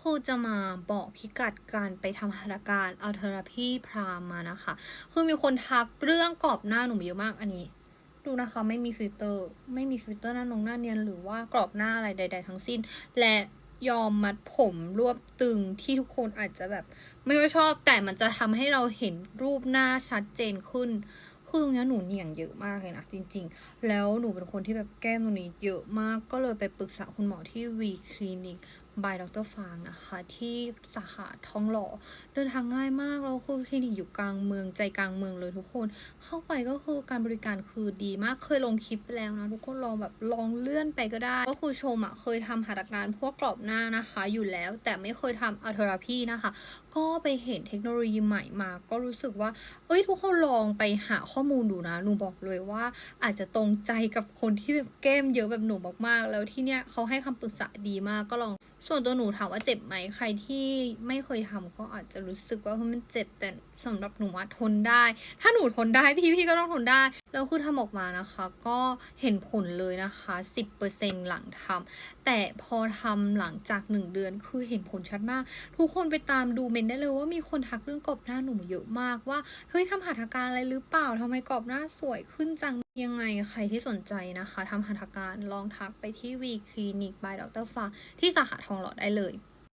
คือจะมาบอกพิกัดการไปทำหัตถการเอัลเทอราพีพรามมานะคะ คือมีคนทักเรื่องกรอบหน้าหนูเยอะมากอันนี้ ดูนะคะไม่มีฟิลเตอร์ ไม่มีฟิลเตอร์หน้านงหน้าเนียนหรือว่ากรอบหน้าอะไรใด ๆ ทั้งสิ้น และยอมมัดผมรวบตึงที่ทุกคนอาจจะแบบ ไม่ค่อยชอบแต่มันจะทำให้เราเห็นรูปหน้าชัดเจนขึ้นคือตรงเนี้ยหนูเหนียงเยอะมากเลยนะจริง ๆ แล้วหนูเป็นคนที่แบบแก้มตรงนี้เยอะมากก็เลยไปปรึกษาคุณหมอที่วีคลินิก V Clinic by Dr. Fang นะคะ ที่สาขาทองหล่อ เดินทางง่ายมาก แล้วคือคลินิกอยู่กลางเมืองใจกลางเมืองเลยทุกคน เข้าไปก็คือการบริการคือดีมากเคยลงคลิปไปแล้วนะ ทุกคนลองแบบลองเลื่อนไปก็ได้ ก็คือชมอะเคยทำหัตถการพวกกรอบหน้านะคะ อยู่แล้วแต่ไม่เคยทำอัลเทอราพีนะคะ ก็ไปเห็นเทคโนโลยีใหม่มา ก็รู้สึกว่าเอ้ยทุกคนลองไปหาข้อมูลดูนะหนูบอกเลยว่า อาจจะตรงใจกับคนที่แบบแก้มเยอะแบบหนูมากๆ แล้วที่เนี้ยเขาให้คำปรึกษาดีมากก็ลองส่วนตัวหนูถามว่าเจ็บไหมใครที่ไม่เคยทำก็อาจจะรู้สึกว่ามันเจ็บแต่สำหรับหนูว่าทนได้ ถ้าหนูทนได้พี่พี่ก็ต้องทนได้แล้วคือทำออกมานะคะก็เห็นผลเลยนะคะ 10%หลังทำแต่พอทำหลังจาก 1 เดือนคือเห็นผลชัดมาก ทุกคนไปตามดูเมนได้เลยว่ามีคนทักเรื่องกรอบหน้าหนูเยอะมากว่า เฮ้ยทำหัตถการอะไรหรือเปล่าทำไมกรอบหน้าสวยขึ้นจังยังไงใครที่สนใจนะคะทำหัตถการลองทักไปที่ V Clinic by Dr. Fa ที่สาขาทองหล่อได้เลย